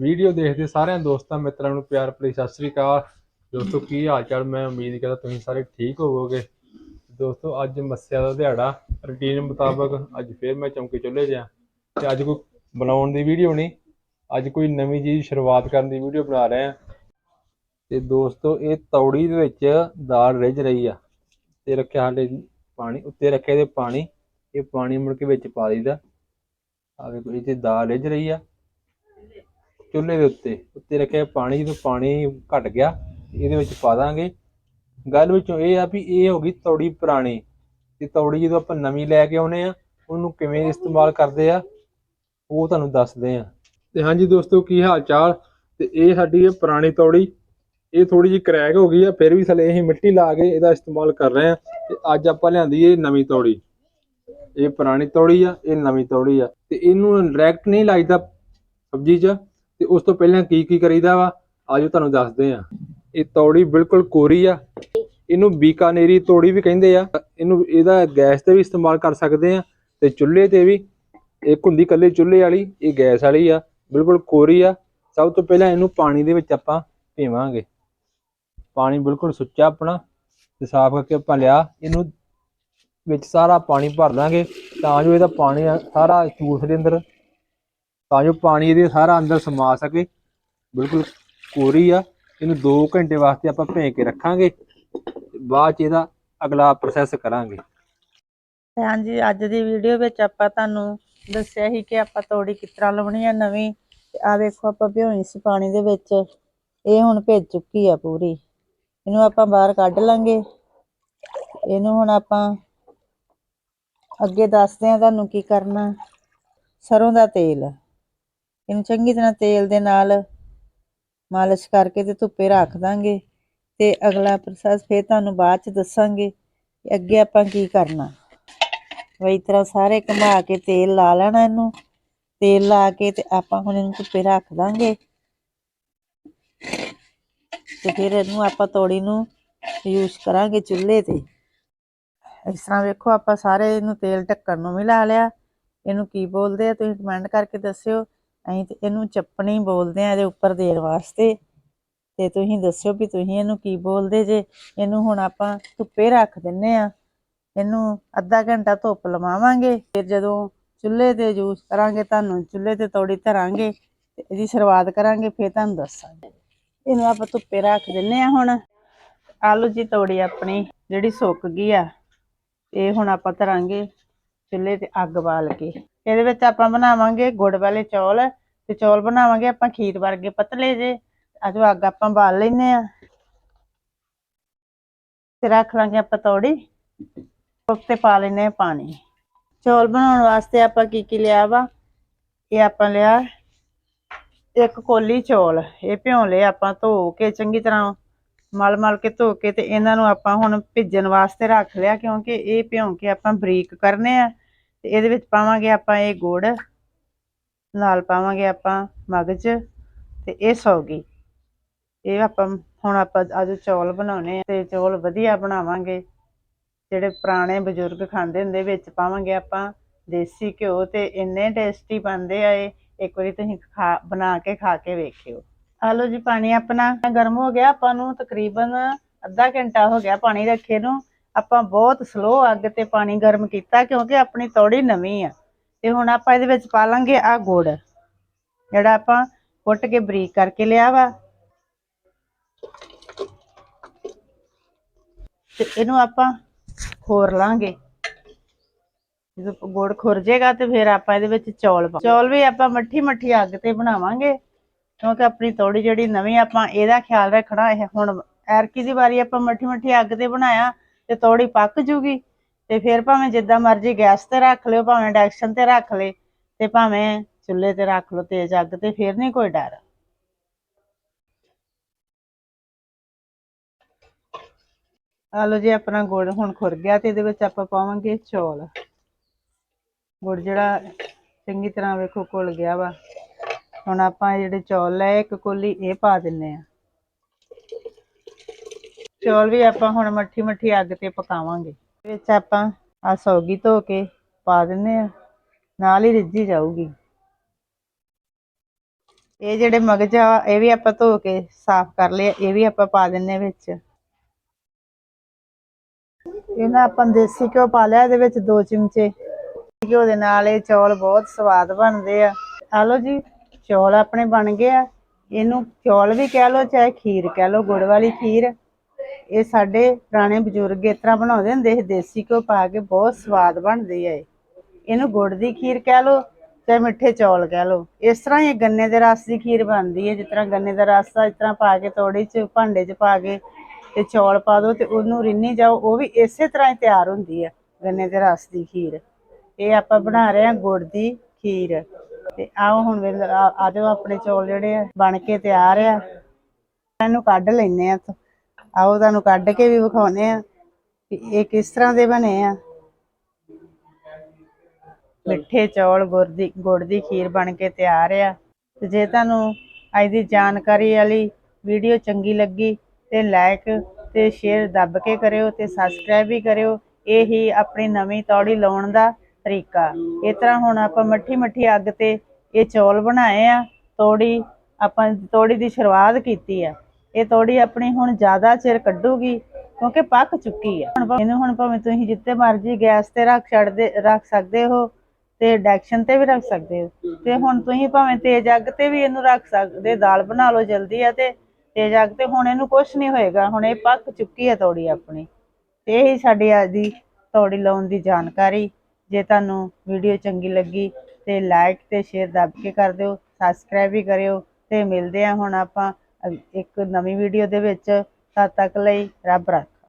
Video ਦੇਖਦੇ ਸਾਰਿਆਂ ਦੋਸਤਾਂ, ਮਿੱਤਰਾਂ ਨੂੰ ਪਿਆਰ ਭਰੀ ਸਤਿ ਸ੍ਰੀ ਅਕਾਲ। ਦੋਸਤੋ, ਕੀ ਹਾਲ ਚਾਲ ਮੈਂ ਉਮੀਦ ਕਰਦਾ ਤੁਸੀਂ ਸਾਰੇ ਠੀਕ ਹੋਵੋਗੇ। ਦੋਸਤੋ, ਅੱਜ ਮੱਸਿਆ ਦਾ ਦਿਹਾੜਾ। ਰੁਟੀਨ ਮੁਤਾਬਕ ਅੱਜ ਫੇਰ ਮੈਂ ਚੌਂਕੇ ਚੁੱਲੇ 'ਚ ਆ ਤੇ ਅੱਜ ਕੋਈ ਬਣਾਉਣ ਦੀ ਵੀਡੀਓ ਨਹੀਂ। ਅੱਜ ਕੋਈ ਨਵੀਂ ਚੀਜ਼ ਸ਼ੁਰੂਆਤ ਕਰਨ ਦੀ ਵੀਡੀਓ ਬਣਾ ਰਹੇ ਆ ਤੇ ਦੋਸਤੋ, ਇਹ ਤੌੜੀ ਦੇ ਵਿੱਚ ਦਾਲ ਰਿੱਝ ਰਹੀ ਆ। ਤੇ ਰੱਖਿਆ ਹਾਲੇ ਪਾਣੀ, ਉੱਤੇ ਰੱਖਿਆ ਦੇ ਪਾਣੀ। ਇਹ ਪਾਣੀ ਮੁੜ ਕੇ ਵਿੱਚ ਪਾ ਦਈਦਾ। ਆ ਵੇਖੋ ਇਹ 'ਚ ਦਾਲ ਰਿੱਝ ਰਹੀ ਆ। ਚੁੱਲ੍ਹੇ ਦੇ ਉੱਤੇ ਉੱਤੇ ਰੱਖਿਆ ਪਾਣੀ, ਜਦੋਂ ਪਾਣੀ ਘਟ ਗਿਆ, ਇਹਦੇ ਵਿੱਚ ਪਾ ਦਾਂਗੇ। ਗੱਲ ਵਿੱਚੋਂ ਇਹ ਆ ਵੀ ਇਹ ਹੋ ਗਈ ਤੌੜੀ ਪੁਰਾਣੀ। ਤੇ ਤੌੜੀ ਜਦੋਂ ਆਪਾਂ ਨਵੀਂ ਲੈ ਕੇ ਆਉਨੇ ਆ ਉਹਨੂੰ ਕਿਵੇਂ ਇਸਤੇਮਾਲ ਕਰਦੇ ਆ, ਉਹ ਤੁਹਾਨੂੰ ਦੱਸਦੇ ਆ ਤੇ ਹਾਂਜੀ ਦੋਸਤੋ, ਕੀ ਹਾਲ ਚਾਲ? ਤੇ ਇਹ ਸਾਡੀ ਇਹ ਪੁਰਾਣੀ ਤੌੜੀ, ਇਹ ਥੋੜੀ ਜਿਹੀ ਕਰੈਕ ਹੋ ਗਈ ਆ, ਫਿਰ ਵੀ ਥੱਲੇ ਅਸੀਂ ਮਿੱਟੀ ਲਾ ਕੇ ਇਹਦਾ ਇਸਤੇਮਾਲ ਕਰ ਰਹੇ ਆ ਤੇ ਅੱਜ ਆਪਾਂ ਲਿਆਂਦੀ ਇਹ ਨਵੀਂ ਤੌੜੀ। ਇਹ ਪੁਰਾਣੀ ਤੌੜੀ ਆ, ਇਹ ਨਵੀਂ ਤੌੜੀ ਆ। ਤੇ ਇਹਨੂੰ ਡਾਇਰੈਕਟ ਨਹੀਂ ਲਾਈਦਾ ਸਬਜ਼ੀ 'ਚ। ਤੇ ਉਸ ਤੋਂ ਪਹਿਲਾਂ ਕੀ ਕੀ ਕਰੀਦਾ ਵਾ? ਆਜੋ ਤੁਹਾਨੂੰ ਦੱਸਦੇ ਆ ਇਹ ਤੌੜੀ ਬਿਲਕੁਲ ਕੋਰੀ ਆ। ਇਹਨੂੰ ਬੀਕਾਨੇਰੀ ਤੌੜੀ ਵੀ ਕਹਿੰਦੇ ਆ। ਇਹਨੂੰ ਇਹਦਾ ਗੈਸ ਤੇ ਵੀ ਇਸਤੇਮਾਲ ਕਰ ਸਕਦੇ ਆ ਤੇ ਚੁੱਲ੍ਹੇ ਤੇ ਵੀ। ਇੱਕ ਹੁੰਦੀ ਕੱਲੇ ਚੁੱਲ੍ਹੇ ਵਾਲੀ, ਇਹ ਗੈਸ ਵਾਲੀ ਆ। ਬਿਲਕੁਲ ਕੋਰੀ ਆ। ਸਭ ਤੋਂ ਪਹਿਲਾਂ ਇਹਨੂੰ ਪਾਣੀ ਦੇ ਵਿੱਚ ਆਪਾਂ ਪੀਵਾਂਗੇ। ਪਾਣੀ ਬਿਲਕੁਲ ਸੁੱਚਾ ਆਪਣਾ ਤੇ ਸਾਫ਼ ਕਰਕੇ ਆਪਾਂ ਲਿਆ। ਇਹਨੂੰ ਵਿੱਚ ਸਾਰਾ ਪਾਣੀ ਭਰ ਲਾਂਗੇ। ਤਾਂ ਜੋ ਇਹਦਾ ਪਾਣੀ ਸਾਰਾ ਚੂਸ ਦੇ ਅੰਦਰ। ਤਾਂ ਜੋ ਪਾਣੀ ਇਹਦੇ ਸਾਰਾ ਅੰਦਰ ਸਮਾ ਸਕੇ। ਬਿਲਕੁਲ ਕੋਰੀ ਆ। ਇਹਨੂੰ 2 ਘੰਟੇ ਵਾਸਤੇ ਆਪਾਂ ਭੇਂ ਕੇ ਰੱਖਾਂਗੇ ਬਾਅਦ ਚ ਇਹਦਾ ਅਗਲਾ ਪ੍ਰੋਸੈਸ ਕਰਾਂਗੇ। ਹਾਂਜੀ, ਅੱਜ ਦੀ ਵੀਡੀਓ ਵਿੱਚ ਆਪਾਂ ਤੁਹਾਨੂੰ ਦੱਸਿਆ ਸੀ ਕਿ ਆਪਾਂ ਤੋੜੀ ਕਿਸ ਤਰ੍ਹਾਂ ਲਾਉਣੀ ਆ ਨਵੀਂ ਤੇ ਆ ਵੇਖੋ ਆਪਾਂ ਭਿਉਣੀ ਸੀ ਪਾਣੀ ਦੇ ਵਿੱਚ। ਇਹ ਹੁਣ ਭਿੱਜ ਚੁੱਕੀ ਆ ਪੂਰੀ। ਇਹਨੂੰ ਆਪਾਂ ਬਾਹਰ ਕੱਢ ਲਾਂਗੇ। ਇਹਨੂੰ ਹੁਣ ਆਪਾਂ ਅੱਗੇ ਦੱਸਦੇ ਆ ਤੁਹਾਨੂੰ ਕੀ ਕਰਨਾ। ਸਰੋਂ ਦਾ ਤੇਲ। ਇਹਨੂੰ ਚੰਗੀ ਤਰ੍ਹਾਂ ਤੇਲ ਦੇ ਨਾਲ ਮਾਲਿਸ਼ ਕਰਕੇ ਤੇ ਧੁੱਪੇ ਰੱਖ ਦਾਂਗੇ ਤੇ ਅਗਲਾ ਪ੍ਰੋਸੈਸ ਫਿਰ ਤੁਹਾਨੂੰ ਬਾਅਦ ਚ ਦੱਸਾਂਗੇ ਕਿ ਅੱਗੇ ਆਪਾਂ ਕੀ ਕਰਨਾ। ਵਈ ਤਰ੍ਹਾਂ ਸਾਰੇ ਘੁਮਾ ਕੇ ਤੇਲ ਲਾ ਲੈਣਾ ਇਹਨੂੰ, ਤੇਲ ਲਾ ਕੇ ਤੇ ਆਪਾਂ ਹੁਣ ਇਹਨੂੰ ਧੁੱਪੇ ਰੱਖ ਦਾਂਗੇ। ਤੇ ਫਿਰ ਇਹਨੂੰ ਆਪਾਂ ਤੋੜੀ ਨੂੰ ਯੂਜ਼ ਕਰਾਂਗੇ ਚੁੱਲ੍ਹੇ ਤੇ। ਇਸ ਤਰ੍ਹਾਂ ਵੇਖੋ ਆਪਾਂ ਸਾਰੇ ਇਹਨੂੰ ਤੇਲ ਢੱਕਣ ਨੂੰ ਵੀ ਲਾ ਲਿਆ। ਇਹਨੂੰ ਕੀ ਬੋਲਦੇ ਆ ਤੁਸੀਂ ਕਮੈਂਟ ਕਰਕੇ ਦੱਸਿਓ। ਅਸੀਂ ਤੇ ਇਹਨੂੰ ਚੱਪਣੀ ਬੋਲਦੇ ਆ ਇਹਦੇ ਉੱਪਰ ਦੇਣ ਵਾਸਤੇ। ਤੇ ਤੁਸੀਂ ਦੱਸਿਓ ਵੀ ਤੁਸੀਂ ਇਹਨੂੰ ਕੀ ਬੋਲਦੇ ਜੇ। ਇਹਨੂੰ ਹੁਣ ਆਪਾਂ ਧੁੱਪੇ ਰੱਖ ਦਿੰਨੇ ਆ ਇਹਨੂੰ ਅੱਧਾ ਘੰਟਾ ਧੁੱਪ ਲਵਾਵਾਂਗੇ। ਫਿਰ ਜਦੋਂ ਚੁੱਲ੍ਹੇ ਤੇ ਯੂਜ਼ ਕਰਾਂਗੇ, ਤੁਹਾਨੂੰ ਚੁੱਲ੍ਹੇ ਤੇ ਤੋੜੀ ਧਰਾਂਗੇ ਤੇ ਇਹਦੀ ਸ਼ੁਰੂਆਤ ਕਰਾਂਗੇ, ਫਿਰ ਤੁਹਾਨੂੰ ਦੱਸਾਂਗੇ। ਇਹਨੂੰ ਆਪਾਂ ਧੁੱਪੇ ਰੱਖ ਦਿੰਨੇ ਆ ਹੁਣ। ਆਲੂ ਜੀ ਤੋੜੀ ਆਪਣੀ, ਜਿਹੜੀ ਸੁੱਕ ਗਈ ਆ, ਇਹ ਹੁਣ ਆਪਾਂ ਧਰਾਂਗੇ। ਚੁੱਲ੍ਹੇ ਤੇ ਅੱਗ ਬਾਲ ਕੇ। ਇਹਦੇ ਵਿੱਚ ਆਪਾਂ ਬਣਾਵਾਂਗੇ ਗੁੜ ਵਾਲੇ ਚੌਲ ਤੇ ਚੌਲ ਬਣਾਵਾਂਗੇ ਆਪਾਂ ਖੀਰ ਵਰਗੇ ਪਤਲੇ ਜੇ। ਅਜੋ ਅੱਗ ਆਪਾਂ ਬਾਲ ਲੈਨੇ ਆ ਤੇ ਰੱਖ ਲਾਂਗੇ ਆਪਾਂ ਤੋੜੀ। ਉੱਤੇ ਪਾ ਲੈਨੇ ਆ ਪਾਣੀ। ਚੌਲ ਬਣਾਉਣ ਵਾਸਤੇ ਆਪਾਂ ਕੀ ਕੀ ਲਿਆ ਵਾ? ਇਹ ਆਪਾਂ ਲਿਆ ਇੱਕ ਕੋਲੀ ਚੌਲ। ਇਹ ਭਿਉਂ ਲਏ ਆਪਾਂ ਧੋ ਕੇ ਚੰਗੀ ਤਰ੍ਹਾਂ ਮਲ ਮਲ ਕੇ ਧੋ ਕੇ ਤੇ ਇਹਨਾਂ ਨੂੰ ਆਪਾਂ ਹੁਣ ਭਿੱਜਣ ਵਾਸਤੇ ਰੱਖ ਲਿਆ ਕਿਉਂਕਿ ਇਹ ਭਿਉਂ ਕੇ ਆਪਾਂ ਬਰੀਕ ਕਰਨੇ ਆ। ਤੇ ਇਹਦੇ ਵਿੱਚ ਪਾਵਾਂਗੇ ਆਪਾਂ ਇਹ ਗੁੜ ਨਾਲ ਪਾਵਾਂਗੇ ਆਪਾਂ ਮਗਜ ਤੇ ਇਹ ਸੌਗੀ। ਇਹ ਆਪਾਂ ਹੁਣ ਆਪਾਂ ਅੱਜ ਚੌਲ ਬਣਾਉਣੇ ਆ ਤੇ ਚੌਲ ਵਧੀਆ ਬਣਾਵਾਂਗੇ। ਜਿਹੜੇ ਪੁਰਾਣੇ ਬਜ਼ੁਰਗ ਖਾਂਦੇ ਹੁੰਦੇ ਵਿੱਚ ਪਾਵਾਂਗੇ ਆਪਾਂ ਦੇਸੀ ਘਿਓ ਤੇ ਇੰਨੇ ਟੇਸਟੀ ਬਣਦੇ ਆ ਇਹ, ਇੱਕ ਵਾਰੀ ਤੁਸੀਂ ਖਾ, ਬਣਾ ਕੇ ਖਾ ਕੇ ਵੇਖਿਓ। ਆਲੋ ਜੀ ਪਾਣੀ ਆਪਣਾ, ਗਰਮ ਹੋ ਗਿਆ ਆਪਾਂ ਨੂੰ ਤਕਰੀਬਨ ਅੱਧਾ ਘੰਟਾ ਹੋ ਗਿਆ ਪਾਣੀ ਰੱਖੇ ਨੂੰ। ਆਪਾਂ ਬਹੁਤ ਸਲੋ ਅੱਗ ਤੇ ਪਾਣੀ ਗਰਮ ਕੀਤਾ ਕਿਉਂਕਿ ਆਪਣੀ ਤੌੜੀ ਨਵੀਂ ਆ। ਤੇ ਹੁਣ ਆਪਾਂ ਇਹਦੇ ਵਿੱਚ ਪਾ ਲਾਂਗੇ ਆ ਗੁੜ, ਜਿਹੜਾ ਆਪਾਂ ਕੁੱਟ ਕੇ ਬਰੀਕ ਕਰਕੇ ਲਿਆ ਵਾ। ਤੇ ਇਹਨੂੰ ਆਪਾਂ ਖੋਰ ਲਾਂਗੇ। ਜਦੋਂ ਗੁੜ ਖੁਰ ਜਾਏਗਾ ਤੇ ਫਿਰ ਆਪਾਂ ਇਹਦੇ ਵਿੱਚ ਚੌਲ ਪਾ ਚੌਲ ਵੀ ਆਪਾਂ ਮੱਠੀ ਮੱਠੀ ਅੱਗ ਤੇ ਬਣਾਵਾਂਗੇ। ਕਿਉਂਕਿ ਆਪਣੀ ਤੌੜੀ ਜਿਹੜੀ ਨਵੀਂ ਆਪਾਂ ਇਹਦਾ ਖਿਆਲ ਰੱਖਣਾ ਇਹ ਹੁਣ ਐਰਕੀ ਦੀ ਵਾਰੀ ਆਪਾਂ ਮੱਠੀ ਮੱਠੀ ਅੱਗ ਤੇ ਬਣਾਇਆ। ਤੇ ਤੌੜੀ ਪੱਕ ਜੂਗੀ ਤੇ ਫਿਰ ਭਾਵੇਂ ਜਿੱਦਾਂ ਮਰਜ਼ੀ ਗੈਸ ਤੇ ਰੱਖ ਲਿਓ, ਭਾਵੇਂ ਇੰਡਕਸ਼ਨ ਤੇ ਰੱਖ ਲੇ ਤੇ ਭਾਵੇਂ ਚੁੱਲ੍ਹੇ ਤੇ ਰੱਖ ਲਓ ਤੇਜ਼ ਅੱਗ ਤੇ ਫਿਰ ਨਹੀਂ ਕੋਈ ਡਰ। ਆ ਲਓ ਜੀ, ਆਪਣਾ ਗੁੜ ਹੁਣ ਖੁਰ ਗਿਆ ਤੇ ਇਹਦੇ ਵਿੱਚ ਆਪਾਂ ਪਾਵਾਂਗੇ ਚੌਲ। ਗੁੜ ਜਿਹੜਾ ਚੰਗੀ ਤਰ੍ਹਾਂ ਵੇਖੋ ਘੁਲ ਗਿਆ ਵਾ। ਹੁਣ ਆਪਾਂ ਜਿਹੜੇ ਚੌਲ ਲਏ ਇੱਕ ਕੋਲੀ ਇਹ ਪਾ ਦਿੰਨੇ ਆ ਚੌਲ ਵੀ ਆਪਾਂ ਹੁਣ ਮੱਠੀ ਮੱਠੀ ਅੱਗ ਤੇ ਪਕਾਵਾਂਗੇ। ਵਿੱਚ ਆਪਾਂ ਆ ਸੌਗੀ ਧੋ ਕੇ ਪਾ ਦਿੰਨੇ ਆ ਨਾਲ ਹੀ ਰਿੱਝੀ ਜਾਊਗੀ। ਇਹ ਜਿਹੜੇ ਮਗਜ ਆ, ਇਹ ਵੀ ਆਪਾਂ ਧੋ ਕੇ ਸਾਫ਼ ਕਰ ਲਿਆ ਇਹ ਵੀ ਆਪਾਂ ਪਾ ਦਿੰਨੇ ਵਿੱਚ। ਇਹਨਾਂ ਆਪਾਂ ਦੇਸੀ ਘਿਓ ਪਾ ਲਿਆ, ਇਹਦੇ ਵਿੱਚ 2 ਚਮਚੇ। ਘਿਓ ਦੇ ਨਾਲ ਇਹ ਚੌਲ ਬਹੁਤ ਸਵਾਦ ਬਣਦੇ ਆ। ਆ ਲਓ ਜੀ, ਚੌਲ ਆਪਣੇ ਬਣ ਗਏ ਆ। ਇਹਨੂੰ ਚੌਲ ਵੀ ਕਹਿ ਲਓ, ਚਾਹੇ ਖੀਰ ਕਹਿ ਲਓ, ਗੁੜ ਵਾਲੀ ਖੀਰ। ਇਹ ਸਾਡੇ ਪੁਰਾਣੇ ਬਜ਼ੁਰਗ ਇਸ ਤਰ੍ਹਾਂ ਬਣਾਉਂਦੇ ਹੁੰਦੇ ਸੀ, ਦੇਸੀ ਘਿਓ ਪਾ ਕੇ ਬਹੁਤ ਸਵਾਦ ਬਣਦੀ ਹੈ ਇਹਨੂੰ ਗੁੜ ਦੀ ਖੀਰ ਕਹਿ ਲਓ ਚਾਹੇ ਮਿੱਠੇ ਚੌਲ ਕਹਿ ਲਓ। ਇਸ ਤਰ੍ਹਾਂ ਹੀ ਇਹ ਗੰਨੇ ਦੇ ਰਸ ਦੀ ਖੀਰ ਬਣਦੀ ਹੈ, ਜਿਸ ਤਰ੍ਹਾਂ ਗੰਨੇ ਦਾ ਰਸ ਆ, ਇਸ ਤਰ੍ਹਾਂ ਪਾ ਕੇ ਤੋੜੀ ਚ, ਭਾਂਡੇ 'ਚ ਪਾ ਕੇ ਤੇ ਚੌਲ ਪਾ ਦਿਓ ਤੇ ਉਹਨੂੰ ਰਿੰਨੀ ਜਾਓ, ਉਹ ਵੀ ਇਸੇ ਤਰ੍ਹਾਂ ਹੀ ਤਿਆਰ ਹੁੰਦੀ ਹੈ ਗੰਨੇ ਦੇ ਰਸ ਦੀ ਖੀਰ। ਇਹ ਆਪਾਂ ਬਣਾ ਰਹੇ ਹਾਂ ਗੁੜ ਦੀ ਖੀਰ। ਤੇ ਆਓ ਹੁਣ ਵੇਲੇ ਆ ਜਾਓ ਆਪਣੇ ਚੌਲ ਜਿਹੜੇ ਆ, ਬਣ ਕੇ ਤਿਆਰ ਆ। ਇਹਨੂੰ ਕੱਢ ਲੈਨੇ ਆ ਆਓ ਤੁਹਾਨੂੰ ਕੱਢ ਕੇ ਵੀ ਵਿਖਾਉਨੇ ਆ ਕਿ ਇਹ ਕਿਸ ਤਰ੍ਹਾਂ ਦੇ ਬਣੇ ਆ। ਮਿੱਠੇ ਚੌਲ, ਗੁੜ ਦੀ ਗੁੜ ਦੀ ਖੀਰ ਬਣ ਕੇ ਤਿਆਰ ਆ। ਤੇ ਜੇ ਤੁਹਾਨੂੰ ਅੱਜ ਦੀ ਜਾਣਕਾਰੀ ਵਾਲੀ ਵੀਡੀਓ ਚੰਗੀ ਲੱਗੀ ਤੇ ਲਾਈਕ ਤੇ ਸ਼ੇਅਰ ਦੱਬ ਕੇ ਕਰਿਓ ਤੇ ਸਬਸਕ੍ਰਾਈਬ ਵੀ ਕਰਿਓ। ਇਹ ਹੀ ਆਪਣੀ ਨਵੀਂ ਤੌੜੀ ਲਾਉਣ ਦਾ ਤਰੀਕਾ। ਇਸ ਤਰ੍ਹਾਂ ਹੁਣ ਆਪਾਂ ਮੱਠੀ ਮੱਠੀ ਅੱਗ ਤੇ ਇਹ ਚੌਲ ਬਣਾਏ ਆ। ਤੋੜੀ ਆਪਾਂ ਤੋੜੀ ਦੀ ਸ਼ੁਰੂਆਤ ਕੀਤੀ ਆ। ਇਹ ਤੋੜੀ ਆਪਣੀ ਹੁਣ ਜ਼ਿਆਦਾ ਚਿਰ ਕੱਢੂਗੀ, ਕਿਉਂਕਿ ਪੱਕ ਚੁੱਕੀ ਹੈ ਹੁਣ ਇਹਨੂੰ ਹੁਣ ਭਾਵੇਂ ਤੁਸੀਂ ਜਿੱਤੇ ਮਰਜ਼ੀ ਗੈਸ ਤੇ ਰੱਖ ਛੱਡਦੇ ਰੱਖ ਸਕਦੇ ਹੋ ਤੇ ਡੈਕਸ਼ਨ ਤੇ ਵੀ ਰੱਖ ਸਕਦੇ ਹੋ। ਤੇ ਹੁਣ ਤੁਸੀਂ ਭਾਵੇਂ ਤੇਜ਼ ਅੱਗ ਤੇ ਵੀ ਇਹਨੂੰ ਰੱਖ ਸਕਦੇ, ਦਾਲ ਬਣਾ ਲਓ ਜਲਦੀ ਆ ਤੇ ਤੇਜ਼ ਅੱਗ ਤੇ ਹੁਣ ਇਹਨੂੰ ਕੁਝ ਨਹੀਂ ਹੋਏਗਾ, ਹੁਣ ਇਹ ਪੱਕ ਚੁੱਕੀ ਹੈ ਤੋੜੀ ਆਪਣੀ। ਤੇ ਇਹ ਹੀ ਸਾਡੀ ਅੱਜ ਦੀ ਤੋੜੀ ਲਾਉਣ ਦੀ ਜਾਣਕਾਰੀ। ਜੇ ਤੁਹਾਨੂੰ ਵੀਡੀਓ ਚੰਗੀ ਲੱਗੀ ਤੇ ਲਾਈਕ ਤੇ ਸ਼ੇਅਰ ਦੱਬ ਕੇ ਕਰ ਦਿਓ, ਸਬਸਕ੍ਰਾਈਬ ਵੀ ਕਰਿਓ ਤੇ ਮਿਲਦੇ ਆ ਹੁਣ ਆਪਾਂ ਇੱਕ ਨਵੀਂ ਵੀਡੀਓ ਦੇ ਵਿੱਚ ਤਦ ਤੱਕ ਲਈ ਰੱਬ ਰਾਖਾ।